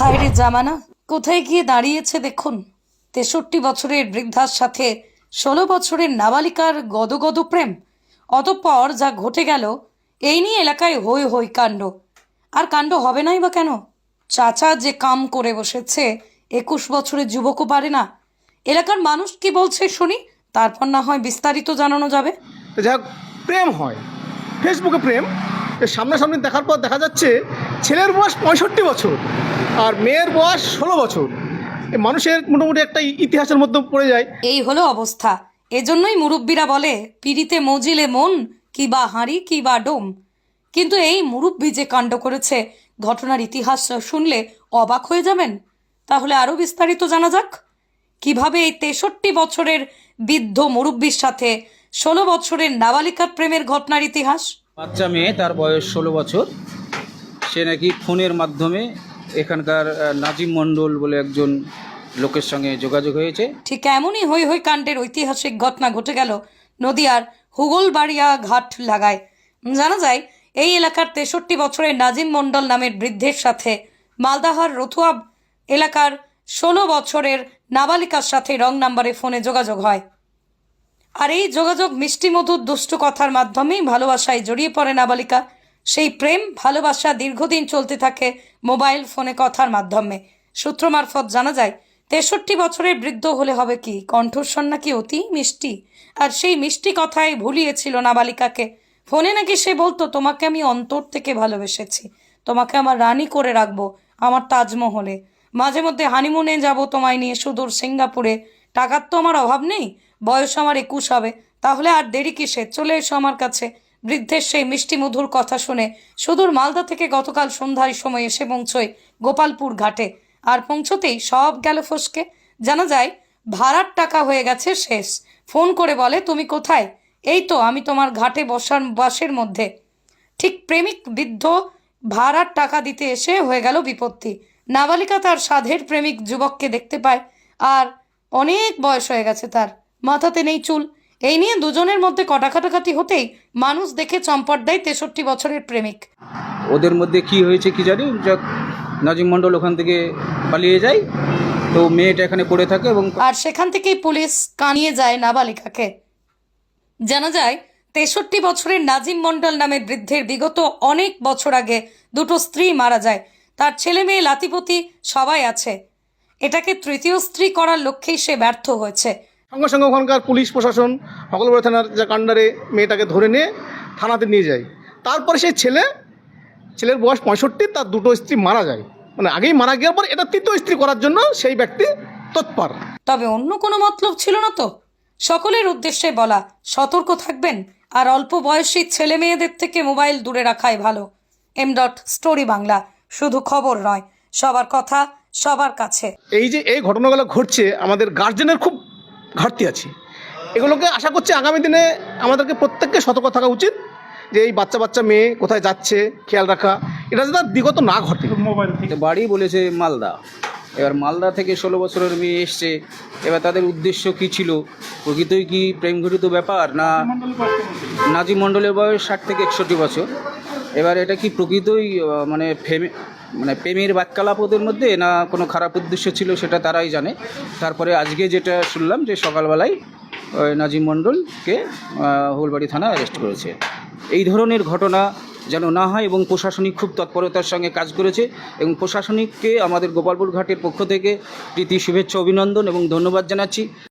হায় রে জামানা, কোথায় গিয়ে দাঁড়িয়েছে দেখুন। তেষট্টি বছরের বৃদ্ধার সাথে ষোলো বছরের নাবালিকার গদগদ প্রেম। অতঃপর যা ঘটে গেল, এই নিয়ে এলাকায় হই হই কাণ্ড। আর কাণ্ড হবে নাই বা কেন? চাচা যে কাম করে বসেছে, একুশ বছরের যুবকও পারে না। এলাকার মানুষ কি বলছে শুনি, তারপর না হয় বিস্তারিত জানানো যাবে। হোক, প্রেম হয়। ফেসবুকে প্রেম। সামনাসামনি দেখার পর দেখা যাচ্ছে ছেলের বয়স পঁয়ষট্টি বছর আর মেয়ের বয়স ষোলো বছর। মানুষের মোটামুটি একটা ইতিহাসের মধ্যে পড়ে যায়। এই হলো অবস্থা। এজন্যই মুরব্বীরা বলে পিড়িতে মজিলে মন কি বা হাঁড়ি কি বা ডোম। কিন্তু এই মুরব্বী যে কাণ্ড করেছে ঘটনার ইতিহাস শুনলে অবাক হয়ে যাবেন। তাহলে আরও বিস্তারিত জানা যাক। কীভাবে এই তেষট্টি বছরের বৃদ্ধ মুরব্বীর সাথে ষোলো বছরের নাবালিকার প্রেমের ঘটনার ইতিহাস? বাচ্চা মেয়ে তার বয়স ষোলো বছর। সে নাকি ফোনের মাধ্যমে এখানকার নাজিম মণ্ডল বলে একজন লোকের সঙ্গে যোগাযোগ হয়েছে। ঠিক এমনই হই হই কাণ্ডের ঐতিহাসিক ঘটনা ঘটে গেল নদিয়ার হুগলবাড়িয়া ঘাট লাগায়। জানা যায়, এই এলাকার তেষট্টি বছরের নাজিম মণ্ডল নামের বৃদ্ধের সাথে মালদাহার রতুয়া এলাকার ষোলো বছরের নাবালিকার সাথে রং নাম্বারে ফোনে যোগাযোগ হয়। আর এই যোগাযোগ মিষ্টি মধুর দুষ্টু কথার মাধ্যমেই ভালোবাসায় জড়িয়ে পড়ে নাবালিকা। সেই প্রেম, ভালোবাসা দীর্ঘদিন চলতে থাকে মোবাইল ফোনে কথার মাধ্যমে। সূত্র মারফত জানা যায়, তেষট্টি বছরের বৃদ্ধ হলে হবে কি, কণ্ঠস্বর নাকি অতি মিষ্টি? আর সেই মিষ্টি কথায় ভুলিয়েছিল নাবালিকাকে। ফোনে নাকি সে বলতো, তোমাকে আমি অন্তর থেকে ভালোবেসেছি। তোমাকে আমার রানী করে রাখব, আমার তাজমহলে। মাঝে মধ্যে হানিমুনে যাব তোমায় নিয়ে সুদূর সিঙ্গাপুরে। টাকার তো আমার অভাব নেই, বয়স আমার একুশ হবে। তাহলে আর দেরি কিসে চলে এসো আমার কাছে। বৃদ্ধের সেই মিষ্টি মধুর কথা শুনে সুদূর মালদা থেকে গতকাল সন্ধ্যার সময় এসে পৌঁছয় গোপালপুর ঘাটে। আর পৌঁছতেই সব গেল ফসকে। জানা যায়, ভাড়ার টাকা হয়ে গেছে শেষ। ফোন করে বলে, তুমি কোথায়? এই তো, আমি তোমার ঘাটে বসার বাসের মধ্যে। ঠিক প্রেমিক বৃদ্ধ ভাড়ার টাকা দিতে এসে হয়ে গেল বিপত্তি। নাবালিকা তার সাধের প্রেমিক যুবককে দেখতে পায়, আর অনেক বয়স হয়ে গেছে তার। মাথাতে নেই চুল। এই নিয়ে দুজনের মধ্যে কটাকাটাকাটি হতেই মানুষ দেখে চম্পট দেয় তেষট্টি বছরের প্রেমিক। ওদের মধ্যে কি হয়েছে কি জানি? যাক নাজিম মণ্ডল ওখান থেকে পালিয়ে যায় তো মেয়েটা এখানে পড়ে থাকে এবং আর সেখান থেকেই পুলিশ কানিয়ে যায় নাবালিকাকে। জানা যায় তেষট্টি বছরের নাজিম মণ্ডল নামের বৃদ্ধের বিগত অনেক বছর আগে দুটো স্ত্রী মারা যায়। তার ছেলে মেয়ে লাতিপতি সবাই আছে। এটাকে তৃতীয় স্ত্রী করার লক্ষ্যেই সে ব্যর্থ হয়েছে। সঙ্গে সঙ্গে ওখানকার পুলিশ প্রশাসন হকলবাড়ি থানার যে কাণ্ডারে মেয়েটাকে ধরে নিয়ে থানাতে নিয়ে যায়। তারপরে সেই ছেলে ছেলের বয়স পঁয়ষট্টি তার দুটো স্ত্রী মারা যায়। মানে আগেই মারা গিয়ার পর এটা তৃতীয় স্ত্রী করার জন্য সেই ব্যক্তি তৎপর। তবে অন্য কোনো মতলব ছিল না তো? সকলের উদ্দেশ্যে বলা সতর্ক থাকবেন আর অল্প বয়সী ছেলে মেয়েদের থেকে মোবাইল দূরে রাখাই ভালো। এম ডট স্টোরি বাংলা শুধু খবর নয় সবার কথা সবার কাছে। এই যে এই ঘটনাগুলো ঘটছে আমাদের গার্জেনের খুব ঘাটতি আছে। এগুলোকে আশা করছি আগামী দিনে আমাদেরকে প্রত্যেককে সতর্ক থাকা উচিত যে এই বাচ্চা বাচ্চা মেয়ে কোথায় যাচ্ছে খেয়াল রাখা এটা যাতে বিগত না ঘটে। তো বাড়ি বলেছে মালদা। এবার মালদা থেকে ষোলো বছরের মেয়ে এসছে। এবার তাদের উদ্দেশ্য কি ছিল? প্রকৃতই কি প্রেম ঘটিত ব্যাপার না নাজিম মণ্ডলের বয়স ষাট থেকে একষট্টি বছর। এবার এটা কি প্রকৃতই মানে ফেমে মানে প্রেমের বাক্যালাপ ওদের মধ্যে না কোনো খারাপ উদ্দেশ্য ছিল সেটা তারাই জানে। তারপরে আজকে যেটা শুনলাম যে সকালবেলায় নাজিম মণ্ডলকে হুলবাড়ি থানা অ্যারেস্ট করেছে। এই ধরনের ঘটনা যেন না হয় এবং প্রশাসনিক খুব তৎপরতার সঙ্গে কাজ করেছে এবং প্রশাসনিককে আমাদের গোপালপুর ঘাটের পক্ষ থেকে প্রীতি, শুভেচ্ছা, অভিনন্দন এবং ধন্যবাদ জানাচ্ছি।